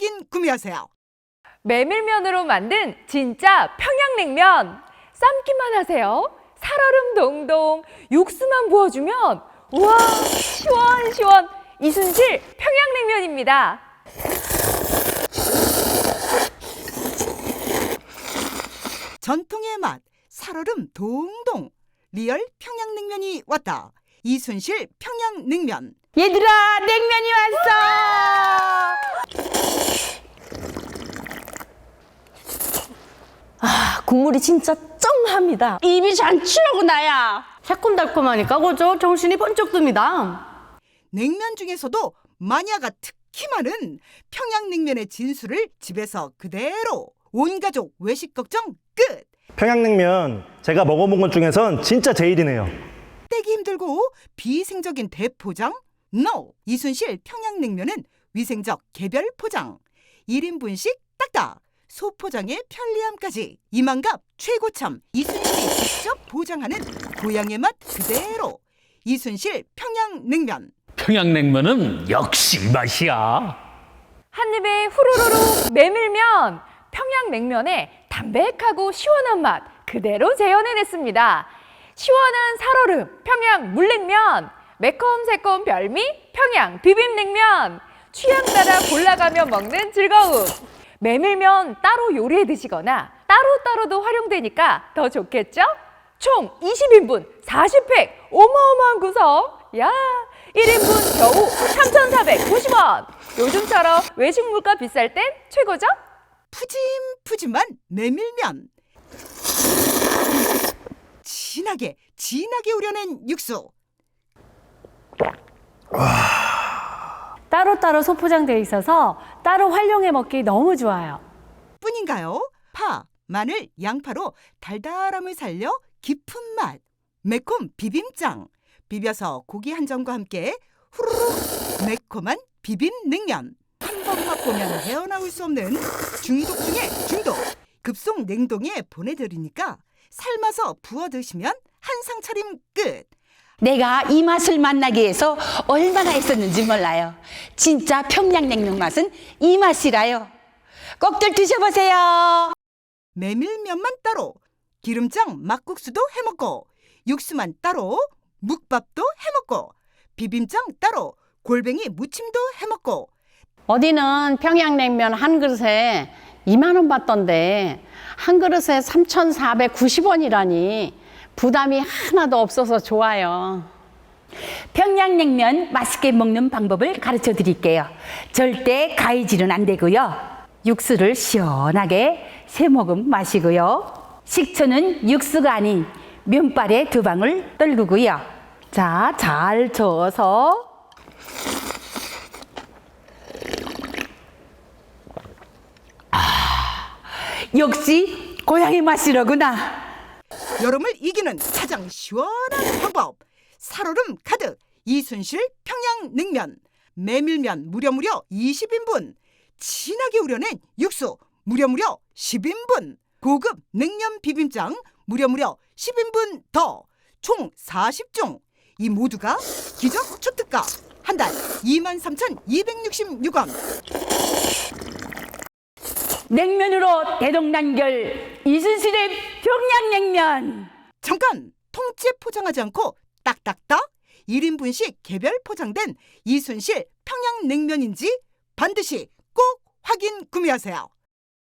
확인 구매하세요. 메밀면으로 만든 진짜 평양냉면. 삶기만 하세요. 살얼음 동동. 육수만 부어주면 우와 시원시원 이순실 평양냉면입니다. 전통의 맛 살얼음 동동 리얼 평양냉면이 왔다. 이순실 평양냉면 얘들아 냉면이 왔어 국물이 진짜 쩡합니다 입이 잔치라고 나야 새콤달콤하니까 그죠 정신이 번쩍 듭니다 냉면 중에서도 마니아가 특히 많은 평양냉면의 진수를 집에서 그대로 온 가족 외식 걱정 끝. 평양냉면 제가 먹어본 것 중에선 진짜 제일이네요. 떼기 힘들고 비위생적인 대포장? NO! 이순실 평양냉면은 위생적 개별 포장. 1인분씩 딱딱. 소포장의 편리함까지. 이만갑 최고참. 이순실이 직접 보장하는 고향의 맛 그대로. 이순실 평양냉면. 평양냉면은 역시 이 맛이야. 한 입에 후루루루 메밀면 평양냉면의 담백하고 시원한 맛 그대로 재현해냈습니다. 시원한 살얼음 평양 물냉면 매콤새콤 별미 평양 비빔냉면 취향 따라 골라가며 먹는 즐거움 메밀면 따로 요리해 드시거나 따로따로도 활용되니까 더 좋겠죠? 총 20인분 40팩 어마어마한 구성 야 1인분 겨우 3,490원 요즘처럼 외식 물가 비쌀 땐 최고죠? 푸짐푸짐한 메밀면. 진하게 진하게 우려낸 육수. 따로따로 소포장되어 있어서 따로 활용해 먹기 너무 좋아요 뿐인가요? 파, 마늘, 양파로 달달함을 살려 깊은 맛. 매콤 비빔장. 비벼서 고기 한 점과 함께 후루룩 매콤한 비빔 냉면. 한 번 맛보면 헤어나올 수 없는 중독 중에 중독. 급속 냉동에 보내드리니까 삶아서 부어 드시면 한상 차림 끝. 내가 이 맛을 만나기 위해서 얼마나 애썼는지 몰라요. 진짜 평양냉면 맛은 이 맛이라요. 꼭들 드셔보세요. 메밀면만 따로, 기름장 막국수도 해먹고, 육수만 따로, 묵밥도 해먹고, 비빔장 따로, 골뱅이 무침도 해먹고, 어디는 평양냉면 한 그릇에 2만 원 받던데 한 그릇에 3,490원이라니 부담이 하나도 없어서 좋아요. 평양냉면 맛있게 먹는 방법을 가르쳐 드릴게요. 절대 가위질은 안 되고요. 육수를 시원하게 세 모금 마시고요. 식초는 육수가 아닌 면발에 두 방울 떨구고요. 자, 잘 저어서 역시 고향의 맛이로구나. 여름을 이기는 가장 시원한 방법. 살얼음 가득 이순실 평양 냉면. 메밀면 무려 무려 20인분. 진하게 우려낸 육수 무려 무려 10인분. 고급 냉면 비빔장 무려 무려 10인분 더. 총 40종. 이 모두가 기적 초특가. 한 달 23,266원 냉면으로 대동단결 이순실의 평양냉면. 잠깐 통째 포장하지 않고 딱딱딱 1인분씩 개별 포장된 이순실 평양냉면인지 반드시 꼭 확인 구매하세요.